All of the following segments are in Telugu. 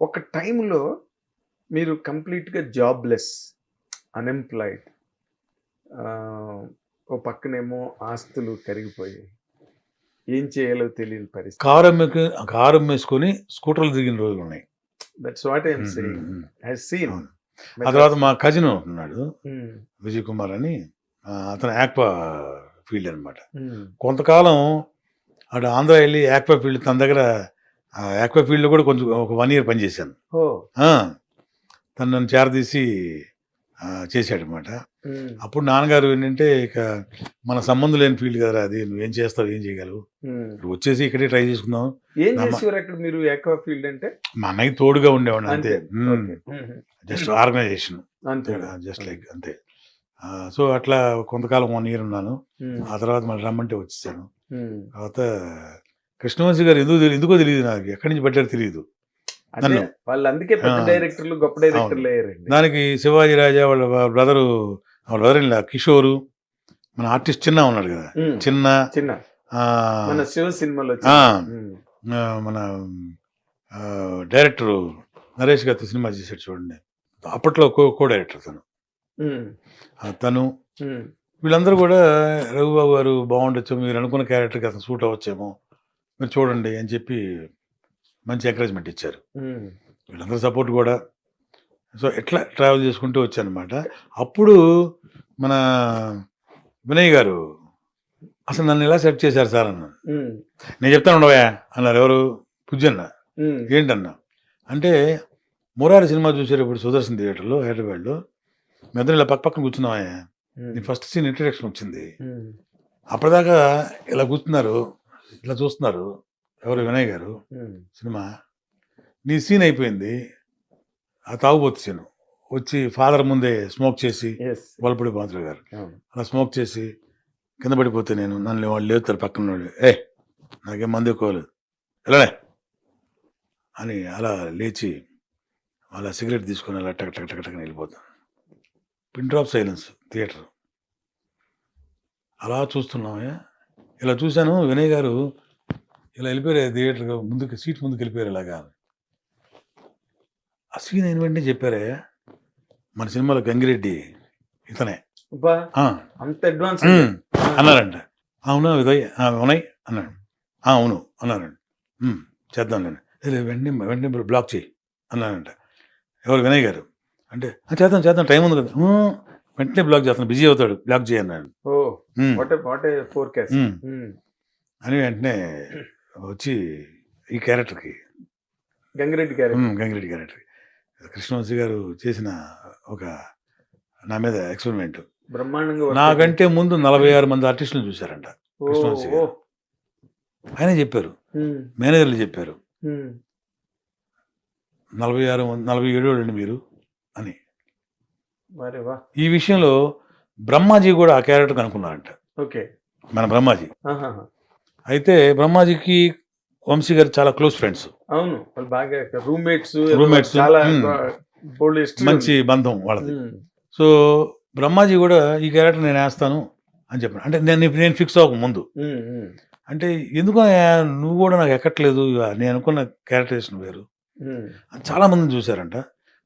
ఒక టైంలో మీరు కంప్లీట్గా జాబ్లెస్ అన్ఎంప్లాయిడ్ ఓ పక్కనేమో ఆస్తులు కరిగిపోయి ఏం చేయాలో తెలియని పరిస్థితి. కారు కారు అమ్మేసుకొని స్కూటర్లు దిగిన రోజులు ఉన్నాయి that's what I'm saying. I seen. ఆ తర్వాత మా కజిన్ ఉన్నాడు విజయ్ కుమార్ అని. అతను యాక్వా ఫీల్డ్ అనమాట కొంతకాలం అటు ఆంధ్ర వెళ్ళి యాక్వా ఫీల్డ్ తన దగ్గర యాక్వా ఫీల్డ్లో కూడా కొంచెం ఒక వన్ ఇయర్ పనిచేశాను తను నన్ను చేరదీసి చేశాడనమాట. అప్పుడు నాన్నగారు ఏంటంటే ఇక మన సంబంధం లేని ఫీల్డ్ కదా అది నువ్వేం చేస్తావు ఏం చేయగలవు? వచ్చేసి ఇక్కడే ట్రై చేసుకుందాం. ఏం నమ్మ- చేసేవారు అక్కడ మీరు ఎక్కువ ఫీల్డ్ అంటే? మా అన్నయ్య తోడుగా ఉండేవాడిని అంతే. Just organization. అంతే. జస్ట్ లైక్ అంతే. సో అట్లా కొంతకాలం వన్ ఇయర్ ఉన్నాను. ఆ తర్వాత మళ్ళీ రమ్మంటే వచ్చేసాను. తర్వాత కృష్ణవంశీ గారు ఎందుకు తెలి- ఎందుకో తెలియదు నాకు. ఎక్కడి నుంచి పడ్డారో తెలియదు అదే నన్ను. వాళ్ళు అందుకే పెద్ద ఆ. డైరెక్టర్లు గొప్ప డైరెక్టర్లు అయ్యారండి దానికి శివాజీ రాజా వాళ్ళ బ్రదరు వాళ్ళ బ్రదర్ ఇలా కిషోరు మన ఆర్టిస్ట్ చిన్న ఉన్నాడు కదా. చిన్న చిన్న. మన శివ సినిమాలో. ఆ, మన డైరెక్టర్ నరేష్ గారితో సినిమా చేశాడు చూడండి. అప్పట్లో కో కో డైరెక్టర్ తను. తను. వీళ్ళందరూ కూడా రఘుబాబు గారు బాగుండొచ్చు మీరు అనుకున్న క్యారెక్టర్కి అతను సూట్ అవ్వచ్చేమో. మీరు చూడండి అని చెప్పి మంచి ఎంకరేజ్మెంట్ ఇచ్చారు. వీళ్ళందరూ సపోర్ట్ కూడా. సో ఎట్లా ట్రావెల్ చేసుకుంటూ వచ్చానమాట. అప్పుడు మన వినయ్ గారు అసలు నన్ను ఎలా సెట్ చేశారు సార్? అన్న. నేను చెప్తాను ఉండవా అన్నారు ఎవరు? పుజ్జన్న. ఏంటన్నా? అంటే మురారి సినిమా చూసేటప్పుడు సుదర్శన్ థియేటర్లో హైదరాబాద్లో మెదడు ఇలా పక్క పక్కన కూర్చున్నావా నీ. ఫస్ట్ సీన్ ఇంట్రడక్షన్ వచ్చింది. అప్పటిదాకా ఇలా కూర్చున్నారు. ఇలా చూస్తున్నారు. ఎవరు? వినయ్ గారు. సినిమా. నీ సీన్ అయిపోయింది. ఆ తాగుబోతు సీన్. వచ్చి ఫాదర్ ముందే స్మోక్ చేసి. వలపడి పాత్ర గారు. అలా స్మోక్ చేసి కింద పడిపోతే నేను నన్ను వాళ్ళు లేపుతారు పక్కన వాళ్ళు. ఏ నాకేం మంది ఎక్కువలేదు ఇలానే అని అలా లేచి అలా సిగరెట్ తీసుకొని అలా టక్ టక్ టక్ టక్ వెళ్ళిపోతాను. Pin drop silence theatre. అలా చూస్తున్నామే ఇలా చూశాను వినయ్ గారు ఇలా వెళ్ళిపోయారు థియేటర్ ముందుకు సీట్ ముందుకు వెళ్ళిపోయారు ఇలాగా. ఆ సీన్ అయిన వెంటనే చెప్పారే మన సినిమాలో గంగిరెడ్డి ఇతనే. అంత అడ్వాన్స్ అన్నారంట. అవునా విదయ్ ఆ, ఉన్నాయి అన్నాడు. "ఆ, అవును అన్నారంట. "ఉమ్, చేద్దాంలేండి "ఏ, వెంటనే వెంటనే బ్లాక్ చేయి అన్నారంట. ఎవరు? వినయ్ గారు. అంటే "ఆ, చేద్దాం చేద్దాం టైం ఉంది కదా. "ఉమ్, వెంటనే బ్లాక్ చేస్తాను బిజీ అవుతాడు బ్లాక్ చేయి అన్నాడు ఓ "um, what what forecast um." అని వెంటనే వచ్చి ఈ క్యారెక్టర్కి. గంగిరెడ్డి గారు ఉమ్, గంగిరెడ్డి క్యారెక్టర్కి కృష్ణవంశీ గారు చేసిన ఒక నా మీద ఎక్స్పెరిమెంట్ బ్రహ్మాండంగా నాకంటే ముందు నలభై ఆరు మంది ఆర్టిస్టులు చూశారంట కృష్ణవంశీ. ఆయనే చెప్పారు. మేనేజర్లు చెప్పారు. నలభై ఆరు నలభై ఏడు వాళ్ళండి మీరు అని. మరి వా. ఈ విషయంలో బ్రహ్మాజీ కూడా ఆ క్యారెక్టర్ అనుకున్నారంట ఓకే. మన బ్రహ్మాజీ. అయితే బ్రహ్మాజీకి వంశీ గారు చాలా క్లోజ్ ఫ్రెండ్స్. అవును. వాళ్ళు బాగా రూమ్మేట్స్ history మంచి. బంధం వాళ్ళది. సో బ్రహ్మాజీ కూడా ఈ క్యారెక్టర్ నేను వేస్తాను అని చెప్పాను. అంటే నేను నేను ఫిక్స్ అవ్వక ముందు. అంటే ఎందుకు నువ్వు కూడా నాకు ఎక్కట్లేదు నేను అనుకున్న క్యారెక్టరేషన్ వేరు. చాలా మంది చూశారంట.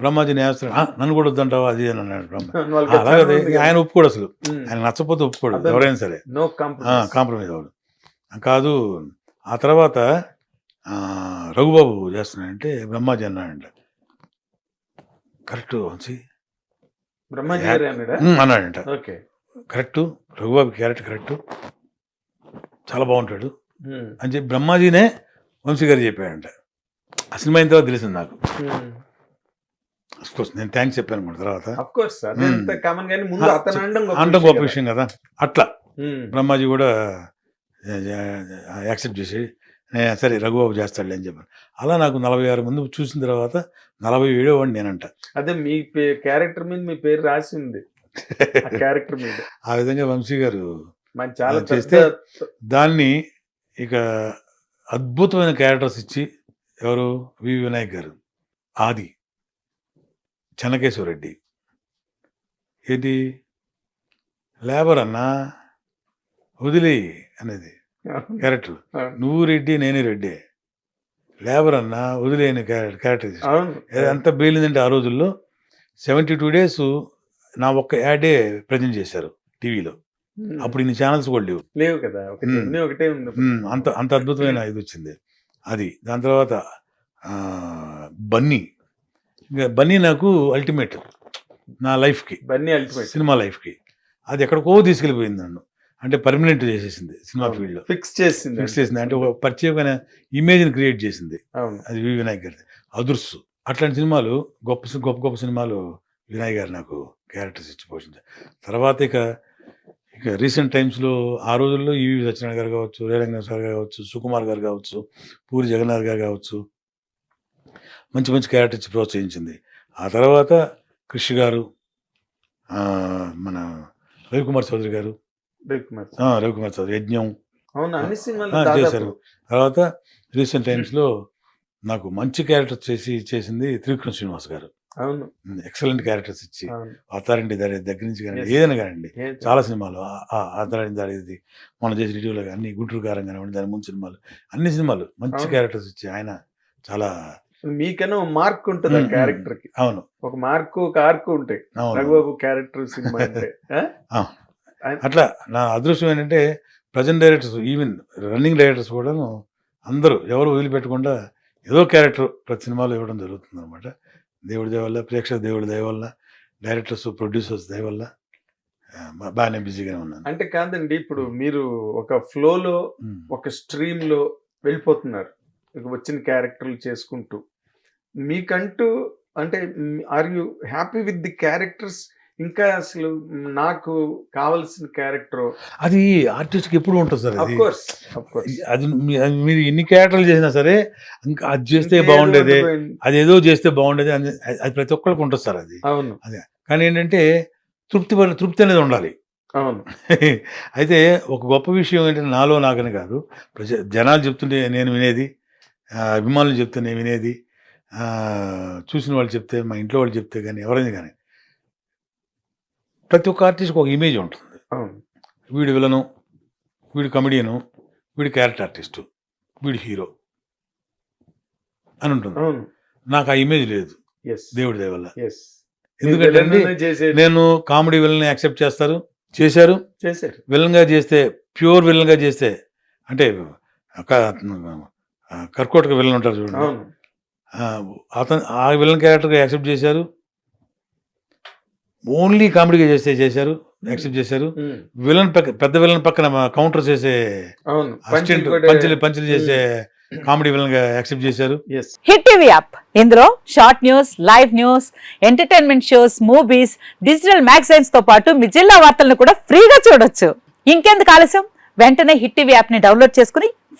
బ్రహ్మాజీని వేస్తాడు "ఆ, నన్ను కూడా వద్దంటావా? అది అని అన్నాడు బ్రహ్మ. అలాగే. ఆయన ఒప్పుకోడు అసలు. ఆయన నచ్చపోతే ఒప్పుకోడు. ఎవరైనా సరే. కాంప్రమైజ్ అవ్వడు కాదు ఆ తర్వాత రఘుబాబు చేస్తున్నాడంటే బ్రహ్మాజీ అన్నాడంట. కరెక్ట్ వంశీ. బ్రహ్మాజీ అన్నాడంట. Okay. Correct Raghubabu character correct. చాలా బాగుంటాడు. అని చెప్పి బ్రహ్మాజీనే వంశీ గారు చెప్పాడంట. ఆ సినిమా అయిన తర్వాత తెలిసింది నాకు. కోర్స్ నేను థ్యాంక్స్ చెప్పాను తర్వాత. కోర్స్ కామన్ కానీ ముందు ఆ, అతను అనడం గొప్ప అంటే విషయం గొప్ప కదా. విషయం కదా. అట్లా. ఉమ్, బ్రహ్మాజీ కూడా యాక్సెప్ట్ చేసి "నే- సరే రఘుబాబు చేస్తాడులే అని చెప్పాను. అలా నాకు నలభై ఆరు మంది చూసిన తర్వాత నలభై ఏడో వాడిని నేనంట. అదే మీ క్యారెక్టర్ మీద మీ పేరు రాసి ఉంది ఆ క్యారెక్టర్ మీద. ఆ విధంగా వంశీ గారు చాలా ఆ, చేస్తే పెద్ద దాన్ని ఇక అద్భుతమైన క్యారెక్టర్స్ ఇచ్చి ఎవరు? వి. వినాయక్ గారు. ఆది. చెన్నకేశ్వరరెడ్డి ఏంటి? లేబర్ అన్నా? వదిలే అనేది. క్యారెక్టర్. నువ్వు రెడ్డి నేనే రెడ్డి. లేబర్ అన్న వదిలేని క్యారెక్టర్ ఎంత బేలిందంటే ఆ రోజుల్లో సెవెంటీ టూ డేస్ నా ఒక్క యాడే ప్రజెంట్ చేశారు టీవీలో. అప్పుడు ఇన్ని ఛానల్స్ కూడా లేవు. లేవు కదా. ఒకటి అంత అంత అద్భుతమైన ఇది వచ్చింది. అది. దాని తర్వాత బన్నీ. బన్నీ నాకు అల్టిమేట్ నా లైఫ్కి. బన్నీ అల్టిమేట్ సినిమా లైఫ్కి. అది ఎక్కడికో తీసుకెళ్ళిపోయింది నన్ను. అంటే పర్మనెంట్ చేసేసింది సినిమా ఫీల్డ్లో ఫిక్స్ చేసింది ఫిక్స్ చేసింది. అంటే ఒక ప్రత్యేకమైన ఇమేజ్ని క్రియేట్ చేసింది. అది వి వినాయక్ గారి అదుర్సు అట్లాంటి సినిమాలు గొప్ప గొప్ప గొప్ప సినిమాలు వినాయక్ గారు నాకు క్యారెక్టర్స్ ఇచ్చి పోషించారు. తర్వాత ఇక ఇక రీసెంట్ టైమ్స్లో ఆ రోజుల్లో ఈవి సత్యనారాయణ గారు కావచ్చు రేలంగ సార్ గారు కావచ్చు సుకుమార్ గారు కావచ్చు పూరి జగన్నాథ్ గారు కావచ్చు మంచి మంచి క్యారెక్టర్ ఇచ్చి ప్రోత్సహించింది. ఆ తర్వాత కృషి గారు మన రవికుమార్ చౌదరి గారు రవికుమార్ చౌదరి యజ్ఞం. చేశారు. తర్వాత రీసెంట్ టైమ్స్లో నాకు మంచి క్యారెక్టర్ చేసి చేసింది త్రివిక్రమ్ శ్రీనివాస్ గారు. అవును. ఎక్సలెంట్ క్యారెక్టర్స్ ఇచ్చి అథారింటి దారి దగ్గర నుంచి కానీ. ఏదైనా కానివ్వండి చాలా సినిమాలు అథారింటి దారి ఇది మనం చేసిన రివ్యూలో కానీ అన్ని గుంటూరు గారం కానివ్వండి దాని ముందు సినిమాలు అన్ని సినిమాలు మంచి. క్యారెక్టర్స్ ఇచ్చి ఆయన చాలా మీకన్నా మార్క్ ఉంటుంది ఆ. క్యారెక్టర్కి అవును. ఒక మార్కు ఒక ఆర్కు ఉంటాయి రఘుబాబు క్యారెక్టర్ సినిమా అంటే అట్లా నా అదృష్టం ఏంటంటే present directors even running directors కూడాను అందరూ ఎవరు వదిలిపెట్టకుండా ఏదో క్యారెక్టర్ ప్రతి సినిమాలో ఇవ్వడం జరుగుతుంది అనమాట దేవుడి దయ వల్ల ప్రేక్షక దేవుడి దయ వల్ల డైరెక్టర్స్ ప్రొడ్యూసర్స్ దయ వల్ల ఆ, బా- బాగానే బిజీగానే ఉన్నాను. అంటే కాదండి ఇప్పుడు మీరు ఒక ఫ్లోలో. ఒక స్ట్రీమ్లో వెళ్ళిపోతున్నారు వచ్చిన క్యారెక్టర్లు చేసుకుంటూ. మీకంటూ అంటే are you happy with the characters? ఇంకా అసలు నాకు కావలసిన క్యారెక్టర్? అది ఆర్టిస్ట్కి ఎప్పుడు ఉంటుంది సార్ అది? అది అది మీరు ఎన్ని క్యారెక్టర్లు చేసినా సరే ఇంకా అది చేస్తే బాగుండేది అది ఏదో చేస్తే బాగుండేది అని అది ప్రతి ఒక్కరికి ఉంటుంది సార్ అది. అవును. కానీ ఏంటంటే తృప్తి తృప్తి అనేది ఉండాలి. అవును. అయితే ఒక గొప్ప విషయం ఏంటంటే నాలో నాకని కాదు. ప్రజ జనాలు చెప్తుంటే నేను వినేది అభిమానులు చెప్తే నేను వినేది చూసిన వాళ్ళు చెప్తే మా ఇంట్లో వాళ్ళు చెప్తే కానీ ఎవరైనా కానీ ప్రతి ఒక్క ఆర్టిస్ట్కి ఒక ఇమేజ్ ఉంటుంది. వీడు విలను వీడు కమెడియను వీడు క్యారెక్టర్ ఆర్టిస్టు వీడు హీరో అని ఉంటుంది. నాకు ఆ ఇమేజ్ లేదు. దేవుడి దయ వల్ల. ఎస్ ఎందుకంటే నేను కామెడీ విలన్ యాక్సెప్ట్ చేస్తారు చేశారు. చేశారు. విలన్గా చేస్తే ప్యూర్ విలన్గా చేస్తే అంటే కర్కోటక విలన్ ఉంటారు చూడండి. అతను ఆ విలన్ క్యారెక్టర్ యాక్సెప్ట్ చేశారు. ఓన్లీ కామెడీగా చేస్తే చేశారు యాక్సెప్ట్ చేశారు. విలన్ పక్క పెద్ద విలన్ పక్కన కౌంటర్ చేసే అసిస్టెంట్ పంచులు పంచులు చేసే కామెడీ విలన్గా యాక్సెప్ట్ చేశారు. Hit TV app. ఇందులో short news live news entertainment shows movies digital మ్యాగజైన్స్తో పాటు మీ జిల్లా వార్తలను కూడా ఫ్రీగా చూడొచ్చు. ఇంకెందుకు ఆలస్యం? వెంటనే హిట్ టీవీ యాప్ని డౌన్లోడ్ చేసుకుని